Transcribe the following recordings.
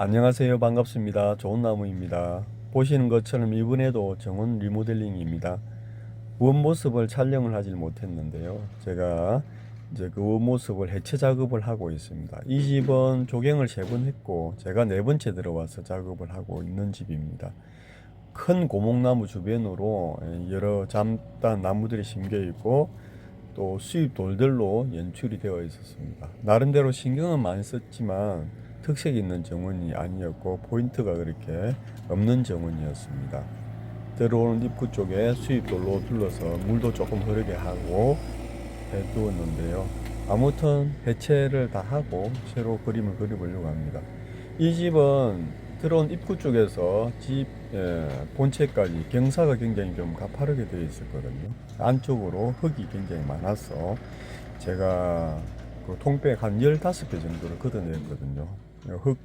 안녕하세요. 반갑습니다. 좋은 나무입니다. 보시는 것처럼 이번에도 정원 리모델링입니다. 원모습을 촬영을 하질 못했는데요. 제가 이제 그 원모습을 해체 작업을 하고 있습니다. 이 집은 조경을 세 번 했고 제가 네 번째 들어와서 작업을 하고 있는 집입니다. 큰 고목나무 주변으로 여러 잠단 나무들이 심겨 있고 또 수입 돌들로 연출이 되어 있었습니다. 나름대로 신경은 많이 썼지만 특색 있는 정원이 아니었고 포인트가 그렇게 없는 정원이었습니다. 들어오는 입구 쪽에 수입돌로 둘러서 물도 조금 흐르게 하고 해두었는데요. 아무튼 해체를 다 하고 새로 그림을 그려보려고 합니다. 이 집은 들어온 입구 쪽에서 집 예, 본체까지 경사가 굉장히 좀 가파르게 되어 있었거든요. 안쪽으로 흙이 굉장히 많아서 제가 그 통백 한 15배 정도를 걷어냈거든요. 흙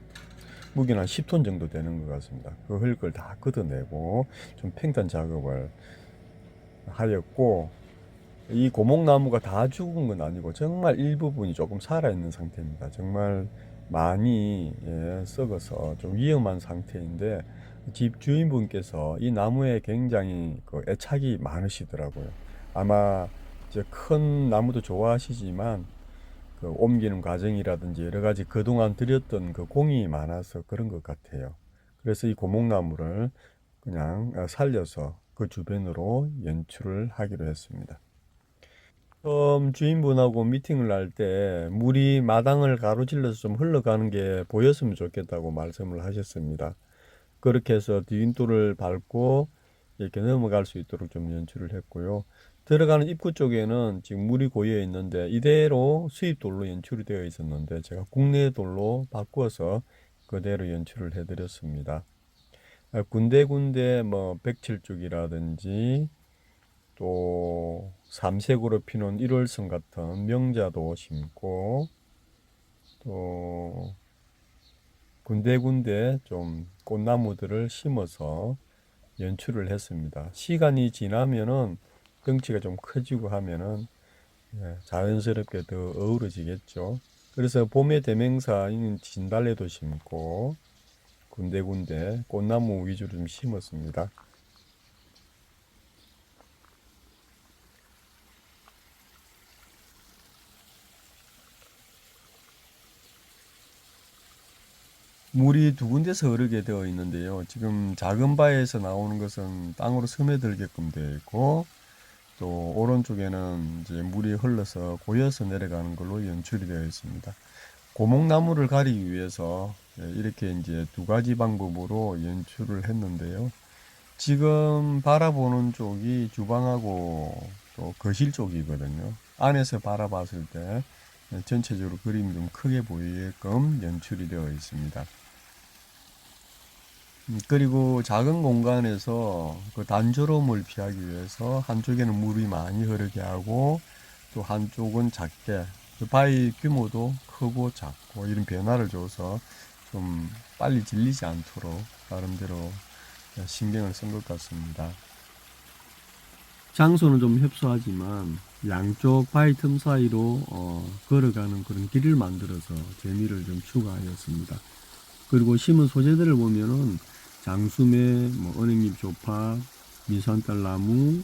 무게는 한 10톤 정도 되는 것 같습니다. 그 흙을 다 걷어내고 좀 팽탄 작업을 하였고 이 고목나무가 다 죽은 건 아니고 정말 일부분이 조금 살아있는 상태입니다. 정말 많이 예, 썩어서 좀 위험한 상태인데 집 주인분께서 이 나무에 굉장히 그 애착이 많으시더라고요. 아마 이제 큰 나무도 좋아하시지만 그 옮기는 과정이라든지 여러 가지 그동안 들였던 그 공이 많아서 그런 것 같아요. 그래서 이 고목나무를 그냥 어, 살려서 그 주변으로 연출을 하기로 했습니다. 처음 주인분하고 미팅을 할 때 물이 마당을 가로질러서 좀 흘러가는 게 보였으면 좋겠다고 말씀을 하셨습니다. 그렇게 해서 디딤돌을 밟고 이렇게 넘어갈 수 있도록 좀 연출을 했고요. 들어가는 입구 쪽에는 지금 물이 고여 있는데 이대로 수입돌로 연출이 되어 있었는데 제가 국내 돌로 바꾸어서 그대로 연출을 해드렸습니다. 아, 군데군데 뭐 백칠죽이라든지 또 삼색으로 피는 일월성 같은 명자도 심고 또 군데군데 좀 꽃나무들을 심어서 연출을 했습니다. 시간이 지나면은 덩치가 좀 커지고 하면은 예, 자연스럽게 더 어우러지겠죠. 그래서 봄의 대명사인 진달래도 심고 군데군데 꽃나무 위주로 좀 심었습니다. 물이 두 군데서 흐르게 되어 있는데요. 지금 작은 바에서 나오는 것은 땅으로 스며들게끔 되어 있고 또 오른쪽에는 이제 물이 흘러서 고여서 내려가는 걸로 연출이 되어 있습니다. 고목나무를 가리기 위해서 예, 이렇게 이제 두 가지 방법으로 연출을 했는데요. 지금 바라보는 쪽이 주방하고 또 거실 쪽이거든요. 안에서 바라봤을 때 전체적으로 그림이 좀 크게 보이게끔 연출이 되어 있습니다. 음, 그리고 작은 공간에서 그 단조로움을 피하기 위해서 한쪽에는 물이 많이 흐르게 하고 또 한쪽은 작게 그 바위 규모도 크고 작고 이런 변화를 줘서 좀 빨리 질리지 않도록 나름대로 신경을 쓴 것 같습니다. 장소는 좀 협소하지만 양쪽 바위 틈 사이로 어, 걸어가는 그런 길을 만들어서 재미를 좀 추가하였습니다. 그리고 심은 소재들을 보면은 장수매, 뭐 은행잎 조파, 미산딸 나무,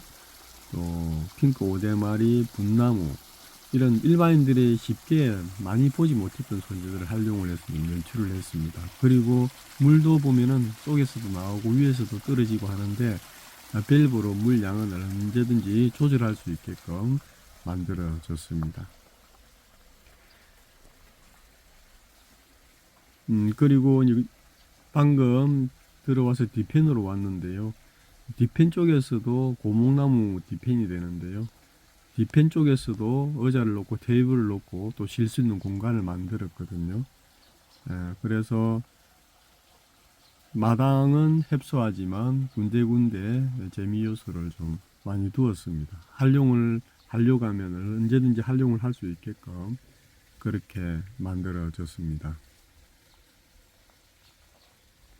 또 핑크 오대마리, 분나무 이런 일반인들이 쉽게 많이 보지 못했던 소재들을 활용을 해서 연출을 했습니다. 그리고 물도 보면은 속에서도 나오고 위에서도 떨어지고 하는데 밸브로 물 양은 언제든지 조절할 수 있게끔 만들어졌습니다. 음, 그리고 방금 들어와서 뒤편으로 왔는데요. 뒤편 쪽에서도 고목나무 뒤편이 되는데요. 뒤편 쪽에서도 의자를 놓고 테이블을 놓고 또 쉴 수 있는 공간을 만들었거든요. 예, 그래서 마당은 협소하지만 군데군데 재미 요소를 좀 많이 두었습니다. 활용을 하려고 하면 언제든지 활용을 할 수 있게끔 그렇게 만들어졌습니다.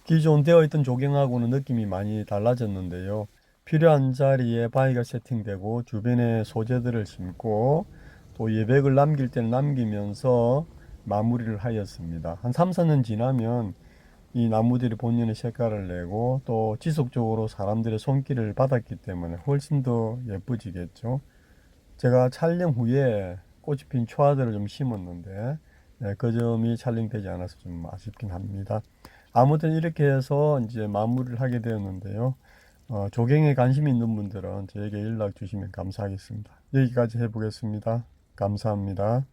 기존 되어 있던 조경하고는 느낌이 많이 달라졌는데요. 필요한 자리에 바위가 세팅되고 주변에 소재들을 심고 또 예백을 남길 때는 남기면서 마무리를 하였습니다. 한 3, 4년 지나면 이 나무들이 본연의 색깔을 내고 또 지속적으로 사람들의 손길을 받았기 때문에 훨씬 더 예뻐지겠죠. 제가 촬영 후에 꽃이 핀 초아들을 좀 심었는데 네, 그 점이 촬영되지 않아서 좀 아쉽긴 합니다. 아무튼 이렇게 해서 이제 마무리를 하게 되었는데요. 어, 조경에 관심 있는 분들은 저에게 연락 주시면 감사하겠습니다. 여기까지 해보겠습니다. 감사합니다.